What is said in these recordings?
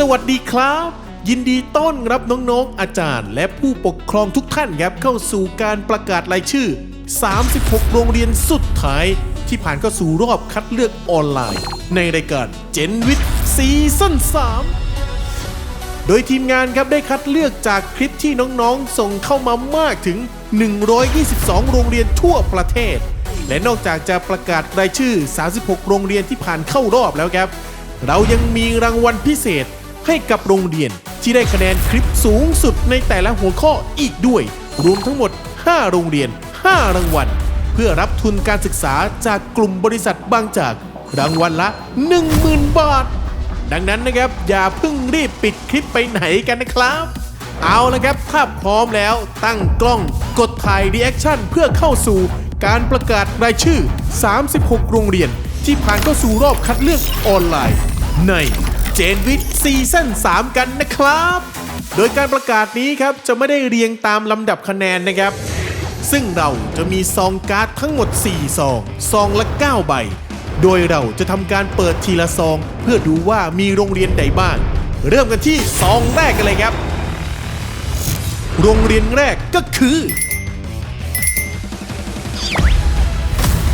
สวัสดีครับ ยินดีต้อนรับน้องๆ อาจารย์ และผู้ปกครองทุกท่านครับเข้าสู่การประกาศรายชื่อ 36 โรงเรียนสุดท้าย ที่ผ่านเข้าสู่รอบคัดเลือกออนไลน์ ในรายการเจนวิทซีซั่น3 โดยทีมงานครับได้คัดเลือกจากคลิปที่น้องๆ ส่งเข้ามามากถึง 122 โรงเรียนทั่วประเทศ และนอกจากจะประกาศรายชื่อ 36 โรงเรียนที่ผ่านเข้ารอบแล้วครับเรายังมีรางวัลพิเศษ ให้กับโรงเรียน ที่ได้คะแนนคลิปสูงสุดในแต่ละหัวข้ออีกด้วย รวมทั้งหมด 5 โรงเรียน 5 รางวัล เพื่อรับทุนการศึกษาจากกลุ่มบริษัทบางจาก รางวัลละ 10,000 บาท ดังนั้นนะครับ อย่าเพิ่งรีบปิดคลิปไปไหนกันนะครับ เอาละครับ ถ้าพร้อมแล้วตั้งกล้องกดถ่ายรีแอคชั่นเพื่อเข้าสู่การประกาศรายชื่อ 36 โรงเรียน ที่ผ่านเข้าสู่รอบคัดเลือกออนไลน์ ใน เจนวิทย์ซีซั่น3 กันนะครับ โดยการประกาศนี้ครับจะไม่ได้เรียงตามลำดับคะแนนนะครับ ซึ่งเราจะมีซองการ์ดทั้งหมด 4 ซอง ซองละ 9 ใบ โดยเราจะทำการเปิดทีละซอง เพื่อดูว่ามีโรงเรียนใดบ้าง เริ่มกันที่ซองแรกกันเลยครับ โรงเรียนแรกก็คือ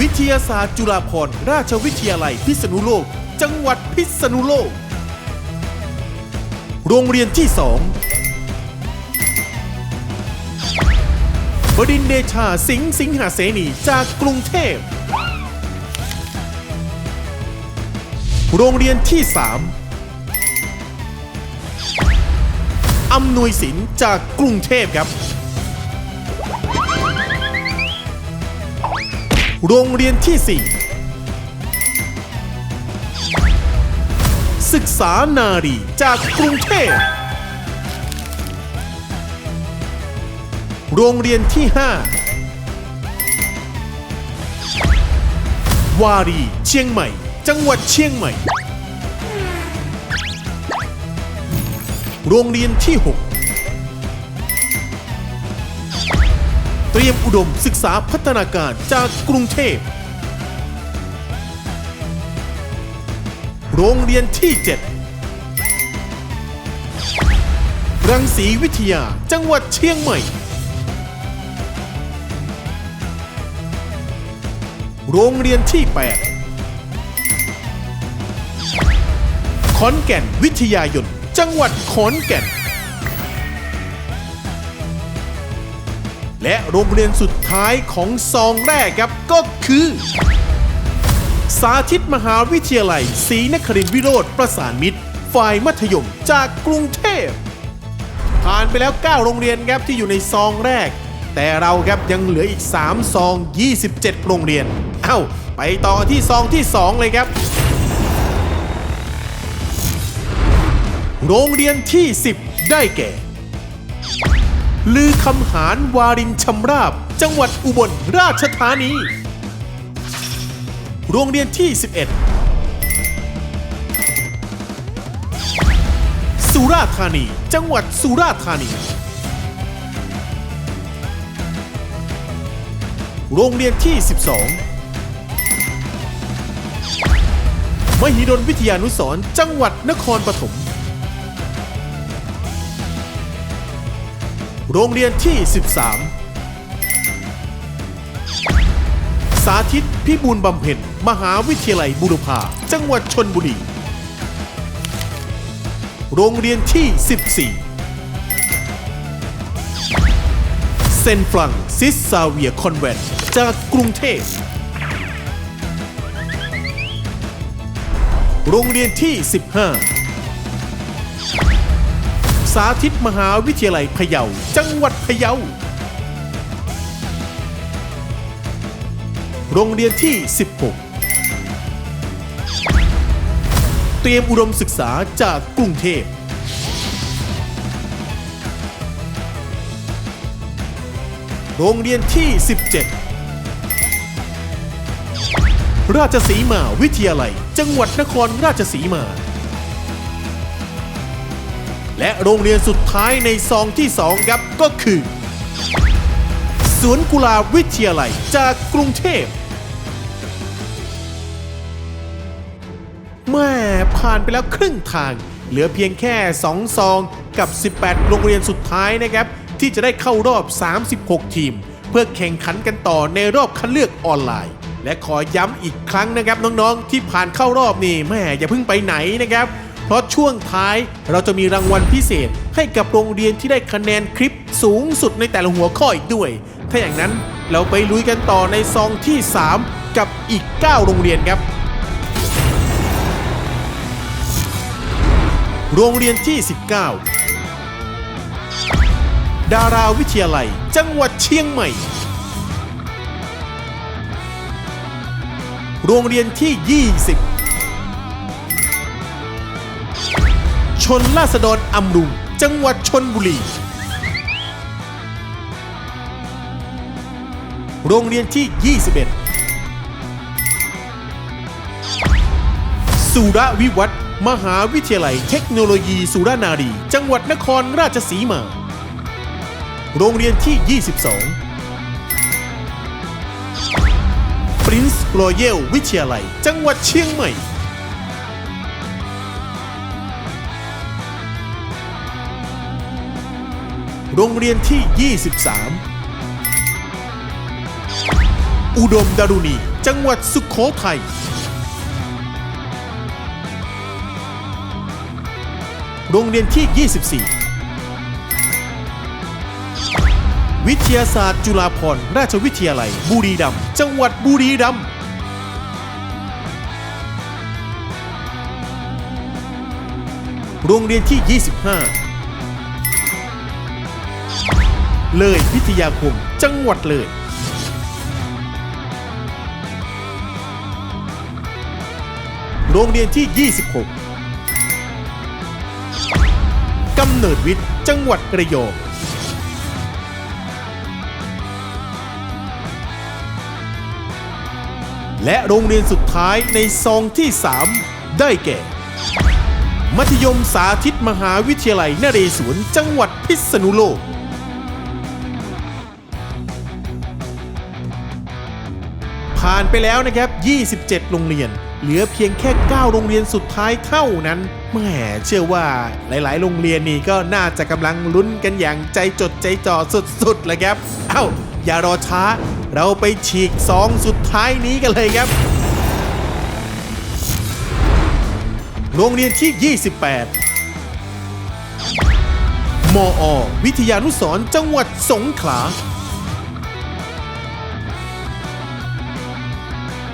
วิทยาศาสตร์จุฬาภรณราชวิทยาลัยพิษณุโลก จังหวัดพิษณุโลก โรงเรียนที่สองบดินเดชาสิงห์สิงหาเสนีจากกรุงเทพ โรงเรียนที่สามอำนวยสินจากกรุงเทพครับ โรงเรียนที่4 ศึกษานารีจากกรุงเทพ โรงเรียนที่ 5 วารี เชียงใหม่ จังหวัดเชียงใหม่ โรงเรียนที่ 6 เตรียมอุดมศึกษาพัฒนาการจากกรุงเทพ โรงเรียนที่ 7 รังสีวิทยาจังหวัดเชียงใหม่ โรงเรียนที่ 8 ขอนแก่นวิทยายนจังหวัดขอนแก่น และโรงเรียนสุดท้ายของซองแรกครับก็คือ สาธิตมหาวิทยาลัยศรีนครินทรวิโรธประสานมิตร ฝ่ายมัธยมจากกรุงเทพ ผ่านไปแล้ว 9 โรงเรียนครับที่อยู่ในซองแรก แต่เราครับยังเหลืออีก 3 ซอง 27 โรงเรียน เอ้า ไปต่อที่ซองที่ 2 เลยครับ โรงเรียนที่ 10 ได้แก่ ลือคำหารวารินชำราบ จังหวัดอุบลราชธานี โรงเรียนที่ 11 สุราษฎร์ธานี จังหวัดสุราษฎร์ธานี โรงเรียนที่ 12 มหิดลวิทยานุสรจังหวัดนครปฐม โรงเรียนที่ 13าธิตพิบูลบำเพ็ญมหาวิทยาลัยบุรพาจังหวัดชนบุรี โรงเรียนที่ 14 เซนฟรังซิสซาเวียคอนแวน จากกรุงเทพ โรงเรียนที่ 15 สาธิตมหาวิทยาลัยพะเยา จังหวัดพะเยา โรงเรียนที่ 16 เตรียมอุดมศึกษาจากกรุงเทพ โรงเรียนที่ 17 ราชสีมาวิทยาลัย จังหวัดนครราชสีมา และโรงเรียนสุดท้ายในซองที่ 2 ครับก็คือ สวนกุหลาบวิทยาลัยจากกรุงเทพแม่ผ่านไปแล้วครึ่งทาง เหลือเพียงแค่ 2 ซองกับ 18 โรงเรียนสุดท้ายนะครับ ที่จะได้เข้ารอบ 36 ทีม เพื่อแข่งขันกันต่อในรอบคัดเลือกออนไลน์ และขอย้ำอีกครั้งนะครับน้องๆ ที่ผ่านเข้ารอบนี่แม่อย่าเพิ่งไปไหนนะครับ เพราะช่วงท้ายเราจะมีรางวัลพิเศษ ให้กับโรงเรียนที่ได้คะแนนคลิปสูงสุดในแต่ละหัวข้ออีกด้วย ถ้าอย่างนั้นเราไปลุยกันต่อในซองที่ 3 กับอีก 9 โรงเรียนครับ โรงเรียนที่ 19 ดาราวิทยาลัย จังหวัดเชียงใหม่ โรงเรียนที่ 20 นราษฎรอำรุง จังหวัดชนบุรี โรงเรียนที่ 21 สุรวิวัฒน์มหาวิทยาลัยเทคโนโลยีสุรานารี จังหวัดนครราชสีมา โรงเรียนที่ 22 Prince Royal วิทยาลัย จังหวัดเชียงใหม่ โรงเรียนที่ 23 อุดมดารุณี จังหวัดสุขโขทัย โรงเรียนที่ 24 วิทยาศาสตร์จุฬาภรณราชวิทยาลัย บุรีรัมย์ จังหวัดบุรีรัมย์โรงเรียนที่ 25 เลยพิทยาคมจังหวัดเลยโรงเรียนที่ 26 กำเนิดวิทย์ จังหวัดระยอง และโรงเรียนสุดท้ายในซองที่ 3 ได้แก่ มัธยมสาธิตมหาวิทยาลัยนเรศวรจังหวัดพิษณุโลก ผ่านไปแล้วนะครับ 27 โรงเรียน เหลือเพียงแค่ 9 โรงเรียนสุดท้ายเท่านั้นแหมเชื่อว่าหลาย ๆ โรงเรียนนี่ก็น่าจะกำลังลุ้นกันอย่างใจจดใจจ่อสุดๆเลยครับ เอ้า อย่ารอช้า เราไปฉีกซองสุดท้ายนี้กันเลยครับ โรงเรียนที่ 28มอ วิทยานุสรจังหวัดสงขลา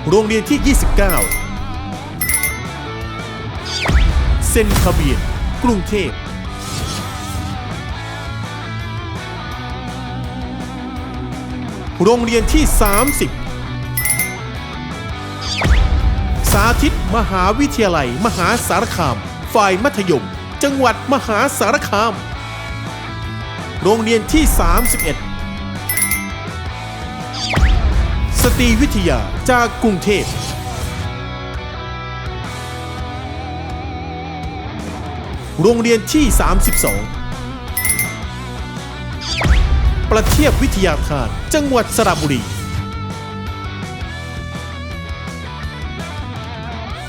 โรงเรียนที่ 29 เซนคาเบียน กรุงเทพ โรงเรียนที่ 30 สาธิตมหาวิทยาลัย มหาสารคาม ฝ่ายมัธยม จังหวัดมหาสารคาม โรงเรียนที่ 31 สตรีวิทยาจากกรุงเทพโรงเรียนที่ 32 ประเทียบวิทยาคาร จังหวัดสระบุรี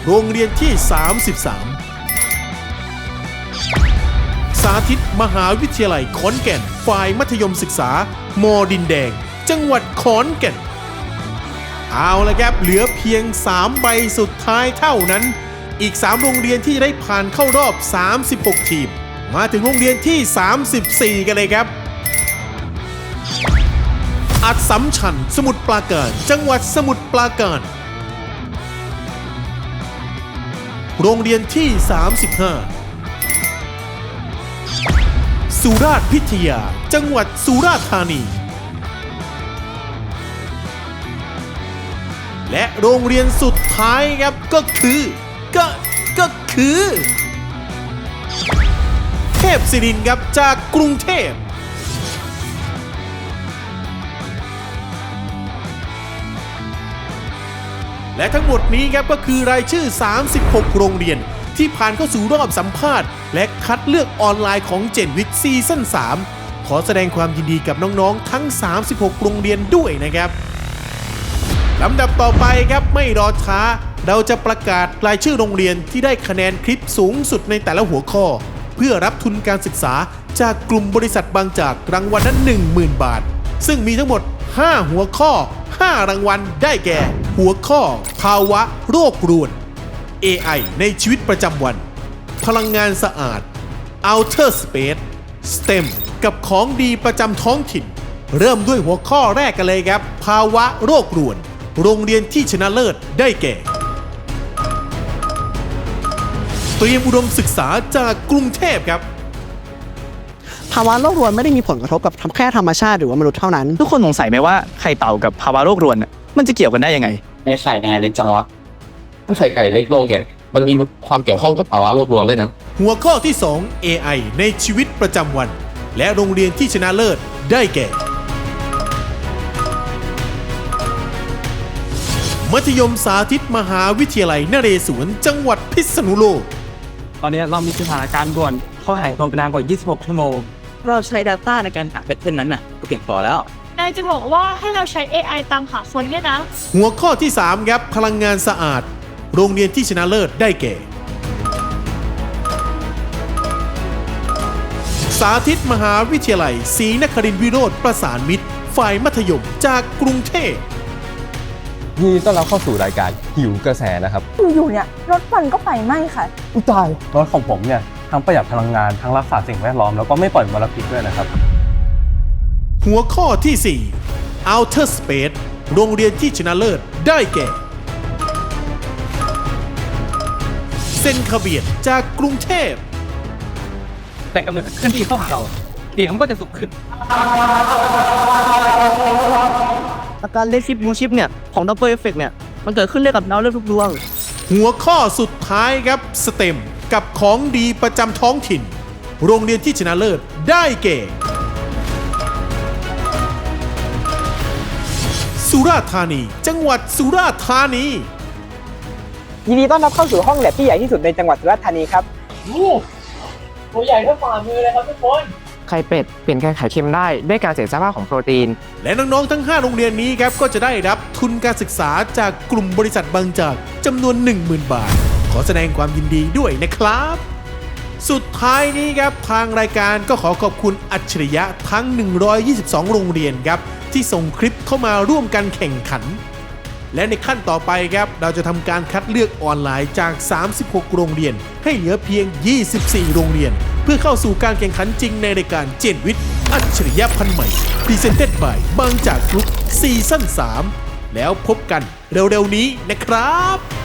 โรงเรียนที่ 33 สาธิตมหาวิทยาลัยขอนแก่น ฝ่ายมัธยมศึกษามอดินแดง จังหวัดขอนแก่น เอาละครับเหลือเพียง 3 ใบสุดท้ายเท่านั้น อีก 3 โรงเรียนที่จะได้ผ่านเข้ารอบ 36 ทีม มาถึงโรงเรียนที่ 34 กันเลยครับ อัดสำชัญสมุทรปราการจังหวัดสมุทรปราการโรงเรียนที่ 35 สุราษฎร์พิทยา จังหวัดสุราษฎร์ธานี และโรงเรียนสุดท้ายครับก็คือก็ก็คือ เทพศิรินครับจากกรุงเทพและทั้งหมดนี้ครับก็คือรายชื่อ 36 โรงเรียน ที่ผ่านเข้าสู่รอบสัมภาษณ์ และคัดเลือกออนไลน์ของเจนวิทซีซั่น3 ขอแสดงความยินดีกับน้องๆ ทั้ง 36 โรงเรียนด้วยนะครับ ลำดับต่อไปครับไม่รอช้า เราจะประกาศรายชื่อโรงเรียนที่ได้คะแนนคลิปสูงสุดในแต่ละหัวข้อ เพื่อรับทุนการศึกษาจากกลุ่มบริษัทบางจากรางวัลละ10,000 บาท ซึ่งมีทั้งหมด 5 หัวข้อ 5 รางวัลได้แก่ หัวข้อ ภาวะ โรครวน AI ในชีวิตประจำวัน พลังงานสะอาด Outer Space STEM กับของดีประจำท้องถิ่น เริ่มด้วยหัวข้อแรกกันเลยครับ ภาวะโรครวน โรงเรียนที่ชนะเลิศได้แก่ เตรียมอุดมศึกษาจากกรุงเทพครับภาวะโลกรวนไม่ได้มีผลกระทบกับแค่ธรรมชาติหรือว่ามนุษย์เท่านั้น ทุกคนสงสัยไหมว่าไข่เต่ากับภาวะโรครวนน่ะมันจะเกี่ยวกันได้ยังไง ในไข่ในเล็กจังวะถ้าไข่ไก่เล็กโลกเนี่ยมันมีความเกี่ยวข้องกับภาวะโลกรวมด้วยนะหัวข้อที่ 2 AI ในชีวิตประจำวัน และโรงเรียนที่ชนะเลิศได้แก่ มัธยมสาธิตมหาวิทยาลัยนเรศวรจังหวัดพิษณุโลก ตอนนี้เรามีสถานการณ์ด่วนเข้าหายตัวนานกว่า 26 ชั่วโมง เราใช้ Data ในการหาแพทเทิร์นนั้นน่ะ ก็เพียงพอแล้ว นายจะบอกว่าให้เราใช้ AI ตามหาคนเนี่ยนะ หัวข้อที่ 3 ครับ พลังงานสะอาด โรงเรียนที่ชนะเลิศได้แก่ สาธิตมหาวิทยาลัยศรีนครินทรวิโรธประสานมิตร ฝ่ายมัธยมจากกรุงเทพ ยินดีต้อนรับเข้าสู่รายการหิวกระแสนะครับ อยู่ๆเนี่ยรถมันก็ไฟไหม้ค่ะ อุยตายรถของผมเนี่ยทั้งประหยัดพลังงานทั้งรักษาสิ่งแวดล้อมแล้วก็ไม่ปล่อยมลพิษด้วยนะครับ หัวข้อที่ 4 Outer Space โรงเรียนที่ชนะเลิศได้แก่ เซนคาเบียนจากกรุงเทพ แต่กำเนิดเคลื่อนที่เข้าหาเราเสียงมันก็จะสูงขึ้น อาการเลดชิปมูชิปเนี่ย ของดับเบิลเอฟเฟกเนี่ย มันเกิดขึ้นได้กับดาวฤกษ์ทุกดวง หัวข้อสุดท้ายครับสเต็มกับของดีประจำท้องถิ่น โรงเรียนที่ชนะเลิศได้แก่ สุราษฎร์ธานี จังหวัดสุราษฎร์ธานี ยินดีต้อนรับเข้าสู่ห้องแลบที่ใหญ่ที่สุดในจังหวัดสุราษฎร์ธานีครับ ไข่เป็ดเปลี่ยนการไข่เค็มได้ด้วยการเสียสภาพของโปรตีน และน้องๆทั้ง 5 โรงเรียนนี้ครับก็จะได้รับทุนการศึกษาจากกลุ่มบริษัทบางจากจำนวน 10,000 บาท ขอแสดงความยินดีด้วยนะครับ สุดท้ายนี้ครับทางรายการก็ขอขอบคุณอัจฉริยะทั้ง 122 โรงเรียนครับที่ส่งคลิปเข้ามาร่วมกันแข่งขัน และในขั้นต่อไปครับเราจะทำการคัดเลือกออนไลน์จาก 36 โรงเรียน ให้เหลือเพียง 24 โรงเรียน เพื่อเข้าสู่การแข่งขันจริงในรายการเจนวิทย์ อัจฉริยะพันใหม่พรีเซนเต็ดบายบางจากกรุ๊ปซีซั่น3 แล้วพบกันเร็วๆนี้นะครับ